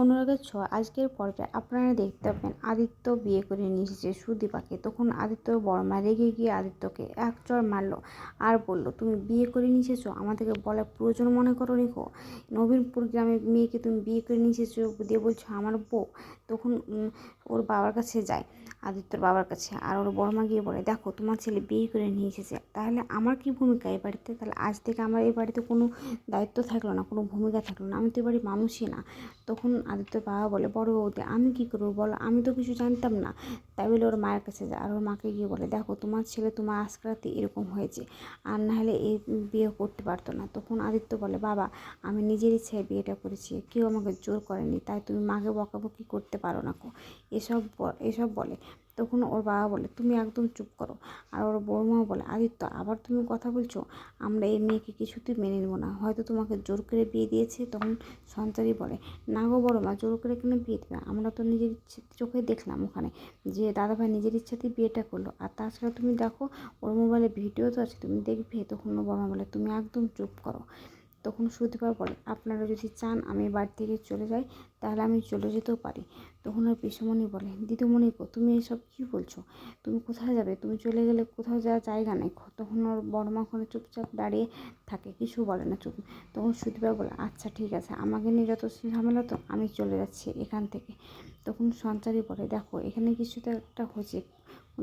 অনুরাগের ছোঁয়া, আজকের পর্বে আপনারা দেখতে পাবেন আদিত্য বিয়ে করে নিয়ে এসেছে সুদীপাকে। তখন আদিত্যর বড়মা রেগে গিয়ে আদিত্যকে এক চড় মারলো, আর বলল, তুমি বিয়ে করে নিয়ে আমাদেরকে বলার প্রয়োজন মনে করো রেখো নবীনপুর গ্রামের মেয়েকে তুমি বিয়ে করে নিয়ে এসেছ দিয়ে বলছো আমার বউ? তখন ওর বাবার কাছে যায়, আদিত্যর বাবার কাছে, আর ওর বড়মা গিয়ে বলে, দেখো, তোমার ছেলে বিয়ে করে নিয়ে এসেছে তাহলে আমার কি ভূমিকা এই বাড়িতে? তাহলে আজ থেকে আমার এই বাড়িতে কোনো দায়িত্ব থাকল না, কোনো ভূমিকা থাকল না। আমি তো এই বাড়ির মানুষই না। তখন আদিত্যর বাবা বলে, বড় বৌদি আমি কী করব বলো? আমি তো কিছু জানতাম না। তাই বলে ওর মায়ের কাছে যায় আর ওর মাকে গিয়ে বলে, দেখো, তোমার ছেলে তোমার আজকে রাতে এরকম হয়েছে, আর না হলে এই বিয়ে করতে পারতো না। তখন আদিত্য বলে, বাবা, আমি নিজের ইচ্ছায় বিয়েটা করেছি, কেউ আমাকে জোর করেনি, তাই তুমি মাকে বকাবকি করতে পারো না কো। এসব এসব বলে। তখন ওর বাবা বলে, তুমি একদম চুপ করো। আর ওর বৌমাও বলে আদিত্য আবার তুমি কথা বলছো? আমরা এই মেয়েকে কিছুতেই মেনে নেব না। হয়তো তোমাকে জোর করে বিয়ে দিয়েছে। তখন সঞ্চারী বলে, না গো বড় মা, জোর করে কেন বিয়ে দেবে? আমরা তো নিজের ইচ্ছে চোখে দেখলাম ওখানে যে দাদাভাই নিজের ইচ্ছাতেই বিয়েটা করল। আর তাছাড়া তুমি দেখো, ওর মোবাইলে ভিডিও তো আছে, তুমি দেখবে? তখন ওর মা বলে, তুমি একদম চুপ করো। তখন সুদীপা বলে, আপনারা যদি চান আমি বাড়ি থেকে চলে যাই, তাহলে আমি চলে যেতেও পারি। তখন আর পিসুমণি বলে, দিদিমণি গো তুমি এসব কী বলছো? তুমি কোথায় যাবে? তুমি চলে গেলে কোথাও যাওয়ার জায়গা নেই। তখন ওর বড় মা ওখানে চুপচাপ দাঁড়িয়ে থাকে, কিছু বলে না চুপ। তখন সুদীপা বলে আচ্ছা ঠিক আছে, আমাকে নিয়ে যত ঝামেলা তো, আমি চলে যাচ্ছি এখান থেকে। তখন সঞ্চারী বলে, দেখো, এখানে কিছু তো একটা হচ্ছে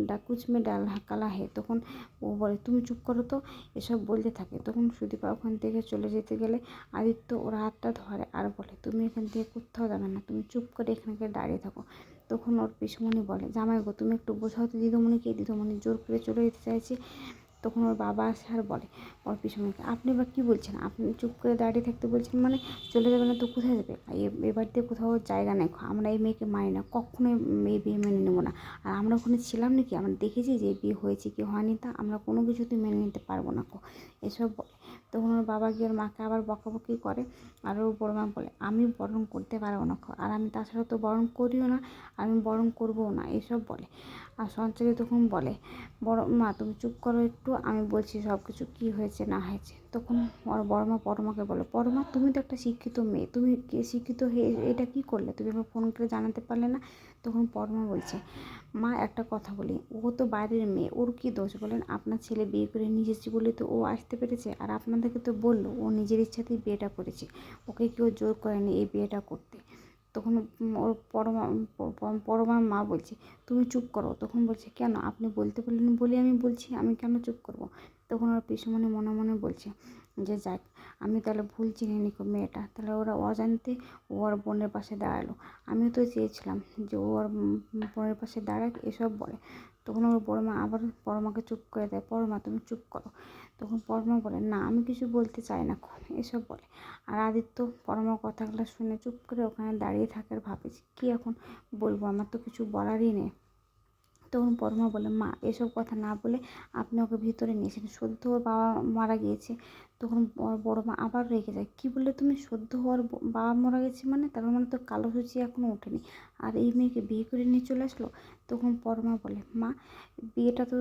ডাকুচ মে ডাল কালা হে। তখন ও বলে, তুমি চুপ করো তো। এসব বলতে থাকে। তখন সুদীপা ওখান থেকে চলে যেতে গেলে আদিত্য ওর হাতটা ধরে আর বলে, তুমি এখান থেকে কোথাও যাবে না। তুমি চুপ করে এখানে দাঁড়িয়ে থাকো। তখন ওর পিসমণি বলে, জামাই গো, তুমি একটু বোঝাও তো দিদিমণিকে। দিদিমণি জোর করে চলে যেতে চাইছে। তখন ওর বাবা আসে আর বলে ওর পিছনে আপনি বা কী বলছেন? আপনি চুপ করে দাঁড়িয়ে থাকতে বলছেন মানে চলে যাবে না তো কোথায় যাবে? এবার দিয়ে কোথাও জায়গা নেই। আমরা এই মেয়েকে মানি না কখনো এই বিয়ে মেনে নেব না। আর আমরা ওখানে ছিলাম নাকি? আমরা দেখেছি যে বিয়ে হয়েছে কি হয়নি তা আমরা কোনো কিছুতেই মেনে নিতে পারব না এসব তখন ওর বাবা গিয়ে ওর মাকে আবার বকাবকি করে আর ওর বড় মা বলে, আমি বরণ করতে পারব না। আর আমি তাছাড়া তো বরণ করিও না, আমি বরণ করবও না। এসব বলে। আর সঞ্চারী তখন বলে, বড় মা, তুমি চুপ করো একটু, আমি বলছি সব কিছু কী হয়েছে, না হয়েছে। তখন ওর বড় মা পরমাকে বলে, পরমা, তুমি তো একটা শিক্ষিত মেয়ে, তুমি কে শিক্ষিত হয়ে এটা কী করলে? তুমি আমার ফোন করে জানাতে পারলে না? তখন পরমা বলছে, মা, একটা কথা বলি, ও তো বাইরের মেয়ে, ওর কী দোষ? বলেন, আপনার ছেলে বিয়ে করে এসেছি বলে তো ও আসতে পেরেছে, আর আপনাদেরকে তো বলল, ও নিজের ইচ্ছাতেই বিয়েটা করেছে। ওকে কেউ জোর করেনি এই বিয়েটা করতে। তখন ওর পরমা পরমার মা বলছে, তুমি চুপ করো। তখন বলছে, কেন? আপনি বলতে বললেন বলে আমি বলছি, আমি কেন চুপ করব? তখন ওর পিসুমণি মনে মনে বলছে যে যাক, আমি তাহলে ভুল চিনি নিকো মেয়েটা। তাহলে ওরা অজান্তে ওর বোনের পাশে দাঁড়াল। আমিও তো চেয়েছিলাম যে ওর বোনের পাশে দাঁড়াক, এসব বলে। তখন ওর বড় মা আবার পরমাকে চুপ করে দেয় পরমা তুমি চুপ করো। তখন পরমা বলে, না, আমি কিছু বলতে চাই না এসব বলে। আর আদিত্য পরমার কথাগুলো শুনে চুপ করে ওখানে দাঁড়িয়ে থাকে আর ভাবে কী এখন বলব? আমার তো কিছু বলারই নেই। তখন পরমা বলে, মা, এসব কথা না বলে আপনি ওকে ভিতরে নিয়েছেন সদ্য ওর বাবা মারা গিয়েছে। তখন বড় মা আবার রেগে যায়। কী বললে তুমি? সদ্য হওয়ার বাবা মারা গেছে মানে? তার মানে তো কালো সূচি এখনও ওঠেনি। আর এই মেয়েকে বিয়ে করে নিয়ে চলে আসলো? তখন পরমা বলে, মা, বিয়েটা তো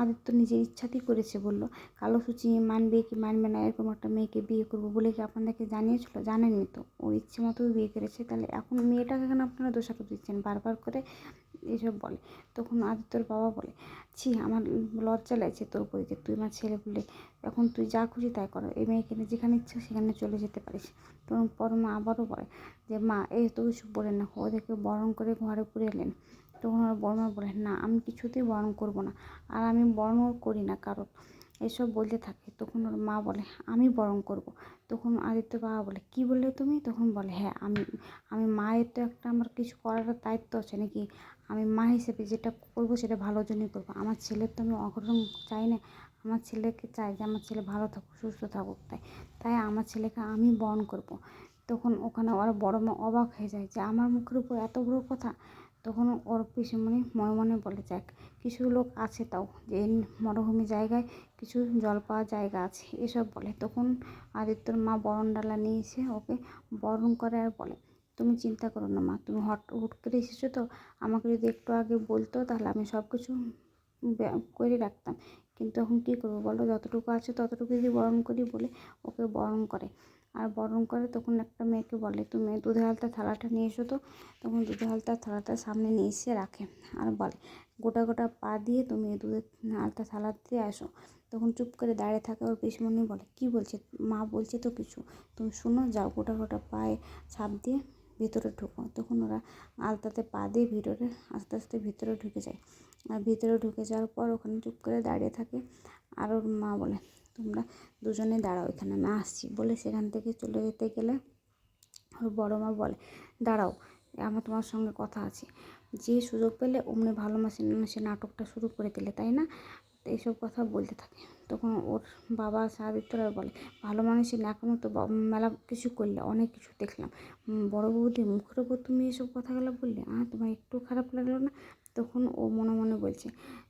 আদিত্য নিজের ইচ্ছাতেই করেছে, বলল। কালো সূচি মানবে কি মানবে না? এরকম একটা মেয়েকে বিয়ে করব বলে কি আপনাদেরকে জানিয়েছিল? জানেননি তো। ও ইচ্ছে মতো বিয়ে করেছে। তাহলে এখন মেয়েটাকে কেন আপনারা দোষারোপ দিচ্ছেন? বারবার করে এসব বলে। তখন আদিত্যর বাবা বলে, ছি, আমার লজ্জা লাগছে তোর যে তুই আমার ছেলে বলে এখন তুই যা খুশি তাই কর। এই মেয়েকে যেখানে ইচ্ছা সেখানে চলে যেতে পারিস। তখন পরমা আবারও বলে যে, মা, এই তো কিছু বলে না। ওদেরকে বরণ করে ঘরে পুরে এলেন। তখন ওর বড়মা বলে, না, আমি কিছুতেই বরণ করব না। আর আমি বরণও করি না কারণ এসব বলতে থাকে। তখন ওর মা বলে, আমি বরণ করব। তখন আদিত্য বাবা বলে, কি বললে তুমি? তখন বলে হ্যাঁ আমি আমি মায়ের তো একটা আমার কিছু করার দায়িত্ব আছে নাকি? আমি মা হিসেবে যেটা করব সেটা ভালোর জন্যই করব। আমার ছেলের তো আমি অঘটন চাই না। আমার ছেলেকে চাই যে আমার ছেলে ভালো থাকুক, সুস্থ থাকুক, তাই তাই আমার ছেলেকে আমি বরণ করব। তখন ওখানে ওরা বড় মা অবাক হয়ে যায় যে আমার মুখের উপর এত বড় কথা। তখন ওর পিসিমণি মনে মনে বলে, যাক, কিছু লোক আছে তাও, যে মরুভূমি জায়গায় কিছু জল পাওয়া জায়গা আছে, এসব বলে। তখন আদিত্যর মা বরণ ডালা নিয়ে এসে ওকে বরণ করে আর বলে, তুমি চিন্তা করো না মা, তুমি হট, হুট করে এসেছ তো, আমাকে যদি একটু আগে বলতো তাহলে আমি সব কিছু করে রাখতাম। কিন্তু এখন কী করব বলো? যতটুকু আছে ততটুকু যদি বরণ করি বলে ওকে বরণ করে। আর বরণ করে তখন একটা মেয়েকে বলে তুমি দুধে হালতা থালাটা নিয়ে এসো তো। তখন দুধে হালতা থালাটা সামনে নিয়ে এসে রাখে আর বলে, গোটা গোটা পা দিয়ে তুমি দুধের আলতা থালা দিয়ে আসো। তখন চুপ করে দাঁড়িয়ে থাকে ওর পিসমণি বলে, কি বলছে? মা বলছে তো কিছু। তুমি শোনো, যাও গোটা গোটা পায়ে ছাপ দিয়ে ভিতরে ঢুকো। তখন ওরা আলতাতে পা দিয়ে ভিতরে, আস্তে আস্তে ভিতরে ঢুকে যায়। আর ভিতরে ঢুকে যাওয়ার পর ওখানে চুপ করে দাঁড়িয়ে থাকে। আর ওর মা বলে, তোমরা দুজনে দাঁড়াও এখানে, আমি আসছি। বলে সেখান থেকে চলে যেতে গেলে ওর বড় মা বলে, দাঁড়াও, আমার তোমার সঙ্গে কথা আছে। যে সুযোগ পেলে অমনি ভালো মাসে সে নাটকটা শুরু করে দিলে, তাই না? এইসব কথা বলতে থাকে। তখন ওর বাবা সাদিত্যরা বলে, ভালো মানুষের এখনও তো মেলা কিছু করলে, অনেক কিছু দেখলাম। বড় বৌদি মুখের ওপর তুমি এসব কথাগুলো বললে আর তোমার একটু খারাপ লাগল না? তখন ও মনে মনে বলছে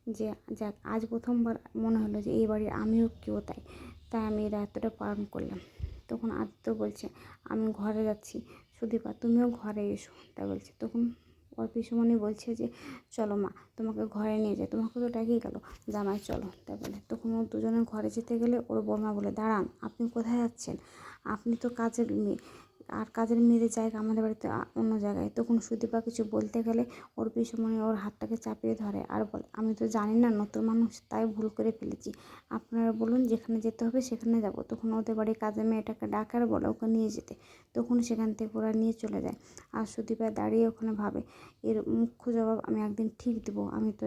যে, যাক, আজ প্রথমবার মনে হলো যে, এই বাড়ির আমিও কেউ তাই। তাই আমি এই দায়িত্বটা পালন করলাম। তখন আদিত্য বলছে, আমি ঘরে যাচ্ছি। সুদীপা, তুমিও ঘরে এসো। তাই বলছে। তখন ওর পিসুমণি বলছে যে, চলো মা, তোমাকে ঘরে নিয়ে যায় তোমাকে তো ডাকিয়ে গেল, জামাই, চলো। তাই বলে, তখন ও দুজনের ঘরে যেতে গেলে ওর বর্মা বলে, দাঁড়ান, আপনি কোথায় যাচ্ছেন? আপনি তো কাজের মেয়ে। আর কাজের মেয়েদের জায়গা আমাদের বাড়িতে অন্য জায়গায়। তখন সুদীপা কিছু বলতে গেলে ওর পিসুমণি ওর হাতটাকে চাপিয়ে ধরে আর বলে, আমি তো জানি না, নতুন মানুষ, তাই ভুল করে ফেলেছি। আপনারা বলুন যেখানে যেতে হবে সেখানে যাব। তখন ওদের বাড়ির কাজের মেয়েটাকে ডাকার বলে ওকে নিয়ে যেতে। তখন সেখান থেকে ওরা নিয়ে চলে যায়। আর সুদীপা দাঁড়িয়ে ওখানে ভাবে, এর মুখ্য জবাব আমি একদিন ঠিক দেবো, আমি তো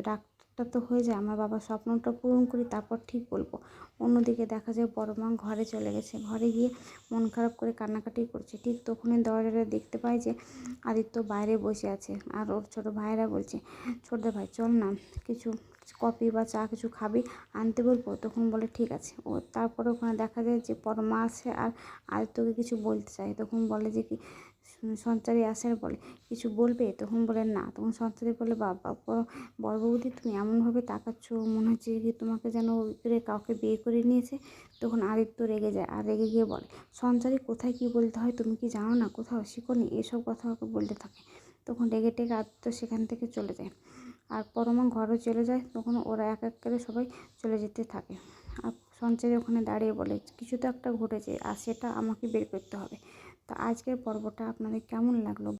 ডাক্তার তো হয়ে যায়। আমার বাবার স্বপ্নটা পূরণ করি, তারপর ঠিক বলব। অন্যদিকে দেখা যায় বড় মা ঘরে চলে গেছে। ঘরে গিয়ে মন খারাপ করে কান্নাকাটি করছে। ঠিক তখনই দরজাটা দেখতে পায় যে আদিত্য বাইরে বসে আছে। আর ওর ছোটো ভাইয়েরা বলছে, ছোটো ভাই, চল না, কিছু কফি বা চা কিছু খাবি, আনতে বলব? তখন বলে, ঠিক আছে। ও তারপরে ওখানে দেখা যায় যে পরমা আছে আর আদিত্যকে কিছু বলতে চায়। তখন বলে যে কি সঞ্চারী আসে আর বলে কিছু বলবে? তখন বলে, না। তখন সঞ্চারী বলে, বাবা বড় বৌদি তুমি এমনভাবে তাকাচ্ছ, মনে হচ্ছে কি তোমাকে যেন করে কাউকে বিয়ে করে নিয়েছে। তখন আদিত্য রেগে যায় আর রেগে গিয়ে বলে, সঞ্চারী কোথায় কী বলতে হয় তুমি কি জানো না? কোথাও শিখোনি এসব কথা ওকে বলতে থাকে। তখন রেগে টেগে আদিত্য সেখান থেকে চলে যায়। আর পরমা ঘরে চলে যায়। তখন ওরা এক এক করে সবাই চলে যেতে থাকে। আর সঞ্চারী ওখানে দাঁড়িয়ে বলে, কিছু তো একটা ঘটেছে, আর সেটা আমাকে বের করতে হবে। তো আজকের পর্বটা আপনাদের কেমন লাগল